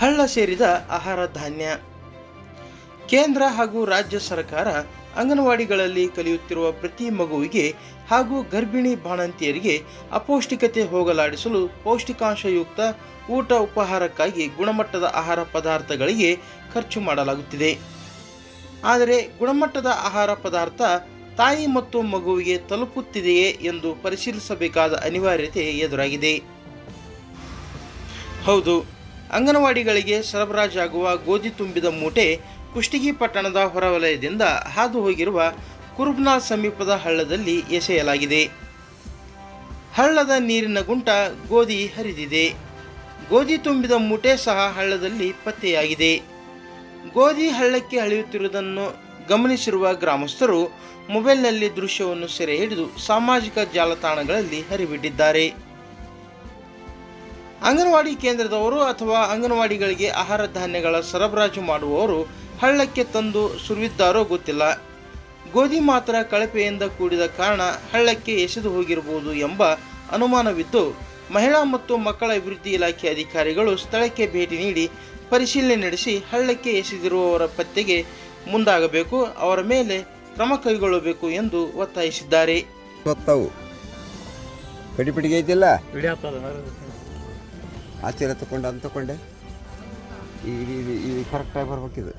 ಹಳ್ಳ ಸೇರಿದ ಆಹಾರ ಧಾನ್ಯ. ಕೇಂದ್ರ ಹಾಗೂ ರಾಜ್ಯ ಸರ್ಕಾರ ಅಂಗನವಾಡಿಗಳಲ್ಲಿ ಕಲಿಯುತ್ತಿರುವ ಪ್ರತಿ ಮಗುವಿಗೆ ಹಾಗೂ ಗರ್ಭಿಣಿ ಬಾಣಂತಿಯರಿಗೆ ಅಪೌಷ್ಟಿಕತೆ ಹೋಗಲಾಡಿಸಲು ಪೌಷ್ಟಿಕಾಂಶಯುಕ್ತ ಊಟ ಉಪಹಾರಕ್ಕಾಗಿ ಗುಣಮಟ್ಟದ ಆಹಾರ ಪದಾರ್ಥಗಳಿಗೆ ಖರ್ಚು ಮಾಡಲಾಗುತ್ತಿದೆ. ಆದರೆ ಗುಣಮಟ್ಟದ ಆಹಾರ ಪದಾರ್ಥ ತಾಯಿ ಮತ್ತು ಮಗುವಿಗೆ ತಲುಪುತ್ತಿದೆಯೇ ಎಂದು ಪರಿಶೀಲಿಸಬೇಕಾದ ಅನಿವಾರ್ಯತೆ ಎದುರಾಗಿದೆ. ಹೌದು. ಅಂಗನವಾಡಿಗಳಿಗೆ ಸರಬರಾಜಾಗುವ ಗೋಧಿ ತುಂಬಿದ ಮೂಟೆ ಕುಷ್ಟಗಿ ಪಟ್ಟಣದ ಹೊರವಲಯದಿಂದ ಹಾದು ಹೋಗಿರುವ ಕುರುಬ್ನಾ ಸಮೀಪದ ಹಳ್ಳದಲ್ಲಿ ಎಸೆಯಲಾಗಿದೆ. ಹಳ್ಳದ ನೀರಿನ ಗುಂಟ ಗೋಧಿ ಹರಿದಿದೆ. ಗೋಧಿ ತುಂಬಿದ ಮೂಟೆ ಸಹ ಹಳ್ಳದಲ್ಲಿ ಪತ್ತೆಯಾಗಿದೆ. ಗೋಧಿ ಹಳ್ಳಕ್ಕೆ ಅಳೆಯುತ್ತಿರುವುದನ್ನು ಗಮನಿಸಿರುವ ಗ್ರಾಮಸ್ಥರು ಮೊಬೈಲ್ನಲ್ಲಿ ದೃಶ್ಯವನ್ನು ಸೆರೆ ಹಿಡಿದು ಸಾಮಾಜಿಕ ಜಾಲತಾಣಗಳಲ್ಲಿ ಹರಿಬಿಟ್ಟಿದ್ದಾರೆ. ಅಂಗನವಾಡಿ ಕೇಂದ್ರದವರು ಅಥವಾ ಅಂಗನವಾಡಿಗಳಿಗೆ ಆಹಾರ ಧಾನ್ಯಗಳ ಸರಬರಾಜು ಮಾಡುವವರು ಹಳ್ಳಕ್ಕೆ ತಂದು ಸುರಿದಿದ್ದಾರೋ ಗೊತ್ತಿಲ್ಲ. ಗೋಧಿ ಮಾತ್ರ ಕಳಪೆಯಿಂದ ಕೂಡಿದ ಕಾರಣ ಹಳ್ಳಕ್ಕೆ ಎಸೆದು ಹೋಗಿರಬಹುದು ಎಂಬ ಅನುಮಾನವಿದ್ದು ಮಹಿಳಾ ಮತ್ತು ಮಕ್ಕಳ ಅಭಿವೃದ್ಧಿ ಇಲಾಖೆ ಅಧಿಕಾರಿಗಳು ಸ್ಥಳಕ್ಕೆ ಭೇಟಿ ನೀಡಿ ಪರಿಶೀಲನೆ ನಡೆಸಿ ಹಳ್ಳಕ್ಕೆ ಎಸೆದಿರುವವರ ಪತ್ತೆಗೆ ಮುಂದಾಗಬೇಕು ಅವರ ಮೇಲೆ ಕ್ರಮ ಕೈಗೊಳ್ಳಬೇಕು ಎಂದು ಒತ್ತಾಯಿಸಿದ್ದಾರೆ. ಗೊತ್ತವು ಪಡಿ ಪಿಡಿಗೆ ಐತಿಲ್ಲ ಹಿಡಿಯತ್ತದ ಆಚೆ ತಗೊಂಡು ಅಂತ ತಗೊಂಡೆ ಈ ಕರೆಕ್ಟಾಗಿ ಬರ್ಬೇಕಿದು.